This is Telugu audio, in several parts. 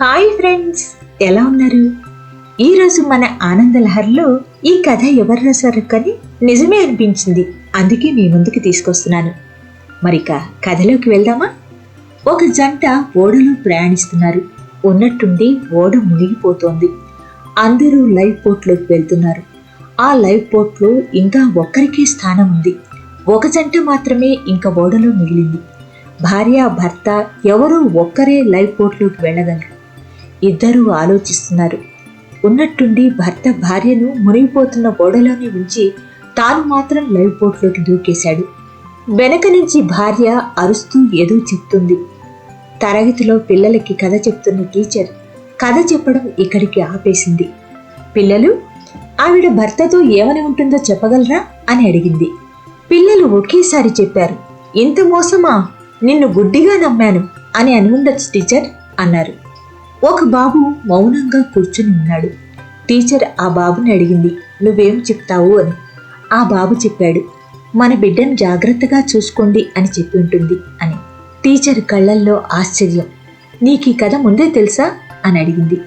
హాయ్ ఫ్రెండ్స్ ఎలా ఉన్నారు? ఈరోజు మన ఆనందలహర్లో ఈ కథ ఎవరు రాశారు కానీ నిజమే అనిపించింది. అందుకే మీ ముందుకు తీసుకొస్తున్నాను. మరిక కథలోకి వెళ్దామా? ఒక జంట ఓడలో ప్రయాణిస్తున్నారు. ఉన్నట్టుండి ఓడ మునిగిపోతోంది. అందరూ లైఫ్ బోట్లోకి వెళ్తున్నారు. ఆ లైఫ్ బోట్లో ఇంకా ఒక్కరికే స్థానం ఉంది. ఒక జంట మాత్రమే ఇంకా ఓడలో మిగిలింది. భార్య భర్త ఎవరూ ఒక్కరే లైఫ్ బోట్లోకి వెళ్ళగలరు. ఇద్దరూ ఆలోచిస్తున్నారు. ఉన్నట్టుండి భర్త భార్యను మునిగిపోతున్న గోడలోనే ఉంచి తాను మాత్రం లైవ్ బోట్లోకి దూకేశాడు. వెనక నుంచి భార్య అరుస్తూ ఏదో చెప్తుంది. తరగతిలో పిల్లలకి కథ చెప్తున్న టీచర్ కథ చెప్పడం ఇక్కడికి ఆపేసింది. పిల్లలు ఆవిడ భర్తతో ఏమని ఉంటుందో చెప్పగలరా అని అడిగింది. పిల్లలు ఒకేసారి చెప్పారు ఇంత మోసమా? నిన్ను గుడ్డిగా నమ్మాను అని అనుండొచ్చు టీచర్ అన్నారు. ఒక బాబు మౌనంగా కూర్చుని ఉన్నాడు. టీచర్ ఆ బాబుని అడిగింది నువ్వేం చెప్తావు? అని. ఆ బాబు చెప్పాడు మన బిడ్డను జాగ్రత్తగా చూసుకోండి అని చెప్పి ఉంటుంది అని. టీచర్ కళ్ళల్లో ఆశ్చర్యం నీకు ఈ కథ ముందే తెలుసా? అని అడిగింది.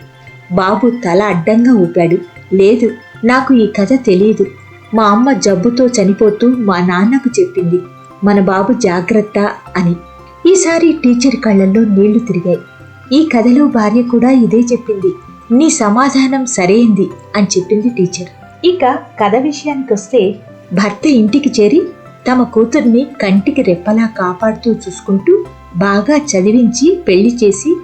బాబు తల అడ్డంగా ఊపాడు లేదు నాకు ఈ కథ తెలియదు మా అమ్మ జబ్బుతో చనిపోతూ మా నాన్నకు చెప్పింది మన బాబు జాగ్రత్త అని. ఈసారి టీచర్ కళ్ళల్లో నీళ్ళు తిరిగాయి. ఈ కథలో భార్య కూడా ఇదే చెప్పింది. నీ సమాధానం సరైంది అని చెప్పింది టీచర్. ఇక కథ విషయానికి వస్తే భర్త ఇంటికి చేరి తమ కూతుర్ని కంటికి రెప్పలా కాపాడుతూ చూసుకుంటూ బాగా చదివించి పెళ్ళి చేసి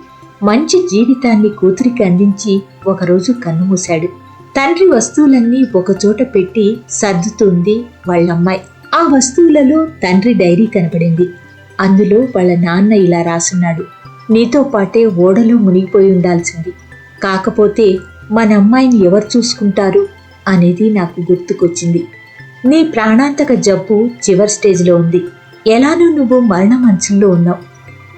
మంచి జీవితాన్ని కూతురికి అందించి ఒకరోజు కన్నుమూశాడు. తండ్రి వస్తువులన్నీ ఒకచోట పెట్టి సర్దుతుంది వాళ్ళమ్మాయి. ఆ వస్తువులలో తండ్రి డైరీ కనపడింది అందులో వాళ్ళ నాన్న ఇలా రాసున్నాడు. నీతో పాటే ఓడలో మునిగిపోయి ఉండాల్సింది. కాకపోతే మన అమ్మాయిని ఎవరు చూసుకుంటారు అనేది నాకు గుర్తుకొచ్చింది. నీ ప్రాణాంతక జబ్బు చివరి స్టేజ్లో ఉంది. ఎలానూ నువ్వు మరణ మంచంలో ఉన్నావు.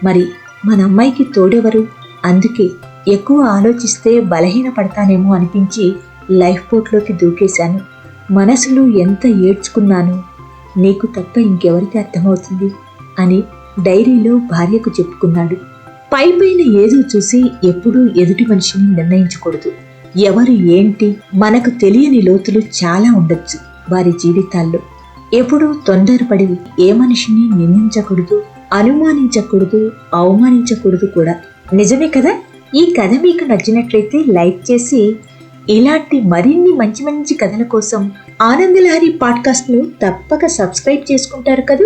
మరి మన అమ్మాయికి తోడెవరు? అందుకే ఎక్కువ ఆలోచిస్తే బలహీన పడతానేమో అనిపించి లైఫ్ బోట్లోకి దూకేశాను. మనసులో ఎంత ఏడ్చుకున్నాను? నీకు తప్ప ఇంకెవరికి అర్థమవుతుంది? అని డైరీలో భార్యకు చెప్పుకున్నాడు. పైపైన ఏదో చూసి ఎప్పుడూ ఎదుటి మనిషిని నిర్ణయించకూడదు. ఎవరు ఏంటి మనకు తెలియని లోతులు చాలా ఉండొచ్చు వారి జీవితాల్లో. ఎప్పుడూ తొందరపడి ఏ మనిషిని నిందించకూడదు అనుమానించకూడదు అవమానించకూడదు కూడా. నిజమే కదా? ఈ కథ మీకు నచ్చినట్లయితే లైక్ చేసి ఇలాంటి మరిన్ని మంచి మంచి కథల కోసం ఆనందలహరి పాడ్కాస్ట్ను తప్పక సబ్స్క్రైబ్ చేసుకుంటారు కదా?